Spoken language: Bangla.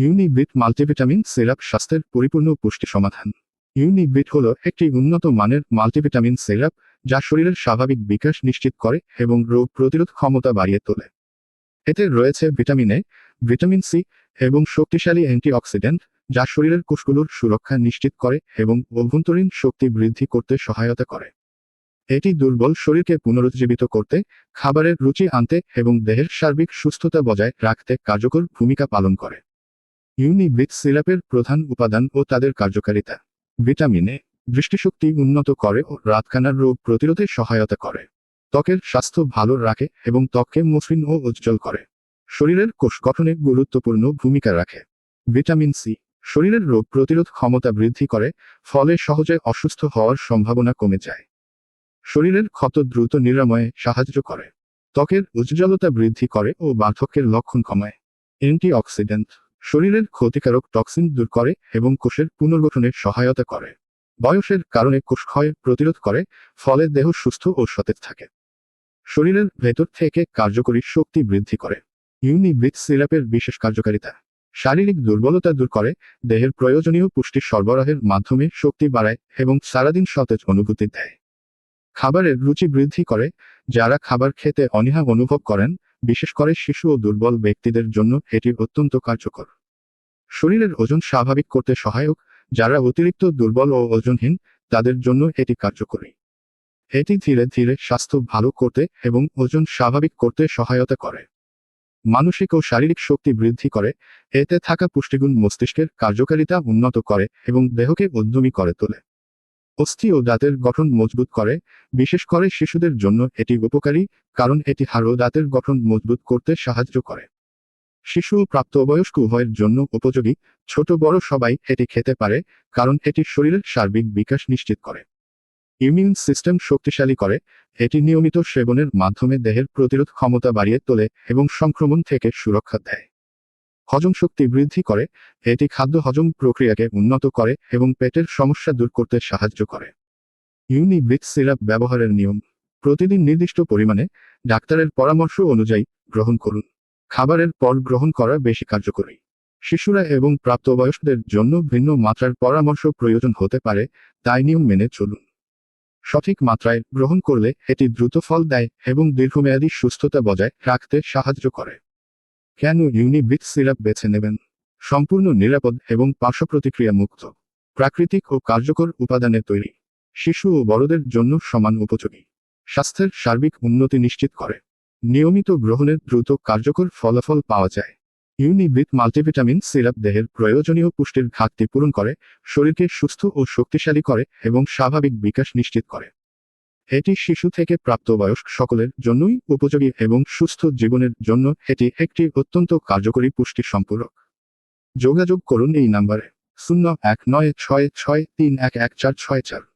ইউনিবিট মাল্টিভিটামিন, সিরাপ, স্বাস্থ্যের পরিপূর্ণ পুষ্টি সমাধান। ইউনিবিট হল একটি উন্নত মানের মাল্টিভিটামিন, সিরাপ, যা শরীরের স্বাভাবিক বিকাশ নিশ্চিত করে এবং রোগ প্রতিরোধ ক্ষমতা বাড়িয়ে তোলে। এতে রয়েছে ভিটামিন এ, ভিটামিন সি এবং শক্তিশালী অ্যান্টিঅক্সিডেন্ট, যা শরীরের কোষগুলোর সুরক্ষা নিশ্চিত করে এবং অভ্যন্তরীণ শক্তি বৃদ্ধি করতে সহায়তা করে। এটি দুর্বল শরীরকে পুনরুজ্জীবিত করতে, খাবারের রুচি আনতে এবং দেহের সার্বিক সুস্থতা বজায় রাখতে কার্যকর ভূমিকা পালন করে। ইউনিবিট সিরাপের প্রধান উপাদান ও তাদের কার্যকারিতা। ভিটামিন এ, দৃষ্টিশক্তি উন্নত করে ও রাতকানার রোগ প্রতিরোধে সহায়তা করে। ত্বকের স্বাস্থ্য ভালো রাখে এবং ত্বককে মসৃণ ও উজ্জ্বল করে। শরীরের কোষ গঠনে গুরুত্বপূর্ণ ভূমিকা রাখে। ভিটামিন সি, শরীরের রোগ প্রতিরোধ ক্ষমতা বৃদ্ধি করে, ফলে সহজে অসুস্থ হওয়ার সম্ভাবনা কমে যায়। শরীরের ক্ষত দ্রুত নিরাময়ে সাহায্য করে। ত্বকের উজ্জ্বলতা বৃদ্ধি করে ও বার্ধক্যের লক্ষণ কমায়। অ্যান্টিঅক্সিডেন্ট শরীরের ক্ষতিকারক টক্সিন দূর করে এবং কোষের পুনর্গঠনে সহায়তা করে। বয়সের কারণে কোষক্ষয় প্রতিরোধ করে, ফলে দেহ সুস্থ ও সতেজ থাকে। শরীরের ভেতর থেকে কার্যকরী শক্তি বৃদ্ধি করে। ইউনিবিট সিরাপের বিশেষ কার্যকারিতা। শারীরিক দুর্বলতা দূর করে, দেহের প্রয়োজনীয় পুষ্টি সরবরাহের মাধ্যমে শক্তি বাড়ায় এবং সারাদিন সতেজ অনুভূতি দেয়। খাবারের রুচি বৃদ্ধি করে, যারা খাবার খেতে অনীহা অনুভব করেন বিশেষ করে শিশু ও দুর্বল ব্যক্তিদের জন্য এটি অত্যন্ত কার্যকর। শরীরের ওজন স্বাভাবিক করতে সহায়ক, যারা অতিরিক্ত দুর্বল ও ওজনহীন, তাদের জন্য এটি কার্যকরী। এটি ধীরে ধীরে স্বাস্থ্য ভালো করতে এবং ওজন স্বাভাবিক করতে সহায়তা করে। মানসিক ও শারীরিক শক্তি বৃদ্ধি করে, এতে থাকা পুষ্টিগুণ মস্তিষ্কের কার্যকারিতা উন্নত করে এবং দেহকে উদ্যমী করে তোলে। অস্থি ও দাঁতের গঠন মজবুত করে, বিশেষ করে শিশুদের জন্য এটি উপকারী, কারণ এটি হাড় ও দাঁতের গঠন মজবুত করতে সাহায্য করে। শিশু ও প্রাপ্তবয়স্ক উভয়ের জন্য উপযোগী, ছোট বড় সবাই এটি খেতে পারে, কারণ এটি শরীরের সার্বিক বিকাশ নিশ্চিত করে। ইমিউন সিস্টেম শক্তিশালী করে, এটি নিয়মিত সেবনের মাধ্যমে দেহের প্রতিরোধ ক্ষমতা বাড়িয়ে তোলে এবং সংক্রমণ থেকে সুরক্ষা দেয়। হজম শক্তি বৃদ্ধি করে, এটি খাদ্য হজম প্রক্রিয়াকে উন্নত করে এবং পেটের সমস্যা দূর করতে সাহায্য করে। ইউনিবিট সিরাপ ব্যবহারের নিয়ম। প্রতিদিন নির্দিষ্ট পরিমাণে ডাক্তারের পরামর্শ অনুযায়ী গ্রহণ করুন। খাবারের পর গ্রহণ করা বেশি কার্যকরী। শিশুরা এবং প্রাপ্তবয়স্কদের জন্য ভিন্ন মাত্রার পরামর্শ প্রয়োজন হতে পারে, তাই নিয়ম মেনে চলুন। সঠিক মাত্রায় গ্রহণ করলে এটি দ্রুত ফল দেয় এবং দীর্ঘমেয়াদী সুস্থতা বজায় রাখতে সাহায্য করে। কেন ইউনিবিট সিরাপ বেছে নেবেন? সম্পূর্ণ নিরাপদ এবং পার্শ্ব প্রতিক্রিয়া মুক্ত, প্রাকৃতিক ও কার্যকর উপাদানে তৈরি, শিশু ও বড়দের জন্য সমান উপযোগী, স্বাস্থ্যের সার্বিক উন্নতি নিশ্চিত করে। নিয়মিত গ্রহণের দ্রুত কার্যকর ফলাফল পাওয়া যায়। ইউনিবিট মাল্টিভিটামিন সিরাপ দেহের প্রয়োজনীয় পুষ্টির ঘাটতি পূরণ করে, শরীরকে সুস্থ ও শক্তিশালী করে এবং স্বাভাবিক বিকাশ নিশ্চিত করে। এটি শিশু থেকে প্রাপ্তবয়স্ক সকলের জন্যই উপযোগী এবং সুস্থ জীবনের জন্য এটি একটি অত্যন্ত কার্যকরী পুষ্টি সম্পূরক। যোগাযোগ করুন এই নাম্বারে। শূন্য এক নয় ছয় ছয় তিন এক এক চার ছয় চার।